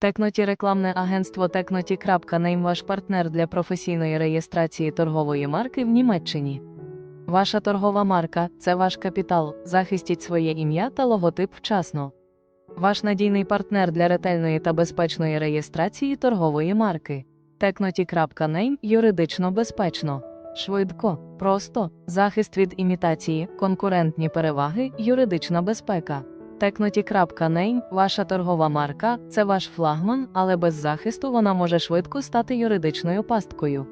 Текноті рекламне агентство Текноті.Name ваш партнер для професійної реєстрації торгової марки в Німеччині. Ваша торгова марка це ваш капітал. Захистіть своє ім'я та логотип вчасно. Ваш надійний партнер для ретельної та безпечної реєстрації торгової марки. Текноті.Name юридично безпечно, швидко, просто, захист від імітації, конкурентні переваги, юридична безпека. Текноті.Name – ваша торгова марка це ваш флагман, але без захисту вона може швидко стати юридичною пасткою.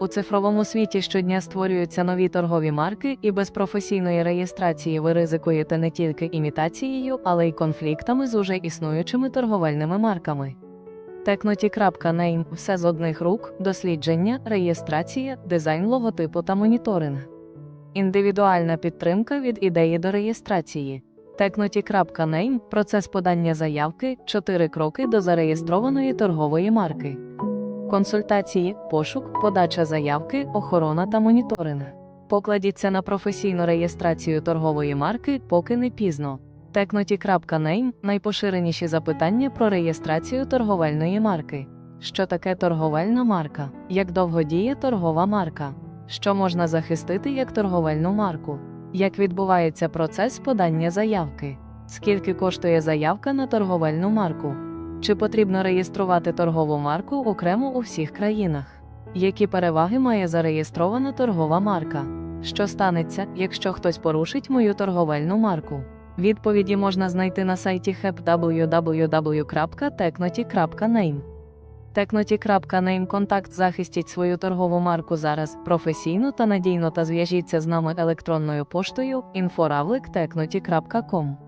У цифровому світі щодня створюються нові торгові марки, і без професійної реєстрації ви ризикуєте не тільки імітацією, але й конфліктами з уже існуючими торговельними марками. Текноті.Name – все з одних рук, дослідження, реєстрація, дизайн логотипу та моніторинг. Індивідуальна підтримка від ідеї до реєстрації. Текноті.Name – процес подання заявки, 4 кроки до зареєстрованої торгової марки. Консультації, пошук, подача заявки, охорона та моніторинг. Покладіться на професійну реєстрацію торгової марки, поки не пізно. Текноті.Name – найпоширеніші запитання про реєстрацію торговельної марки. Що таке торговельна марка? Як довго діє торгова марка? Що можна захистити як торговельну марку? Як відбувається процес подання заявки? Скільки коштує заявка на торговельну марку? Чи потрібно реєструвати торгову марку окремо у всіх країнах? Які переваги має зареєстрована торгова марка? Що станеться, якщо хтось порушить мою торговельну марку? Відповіді можна знайти на сайті HEP Teknoti.name Контакт захистіть свою торгову марку зараз професійно та надійно та зв'яжіться з нами електронною поштою inforavlik.teknoti.com.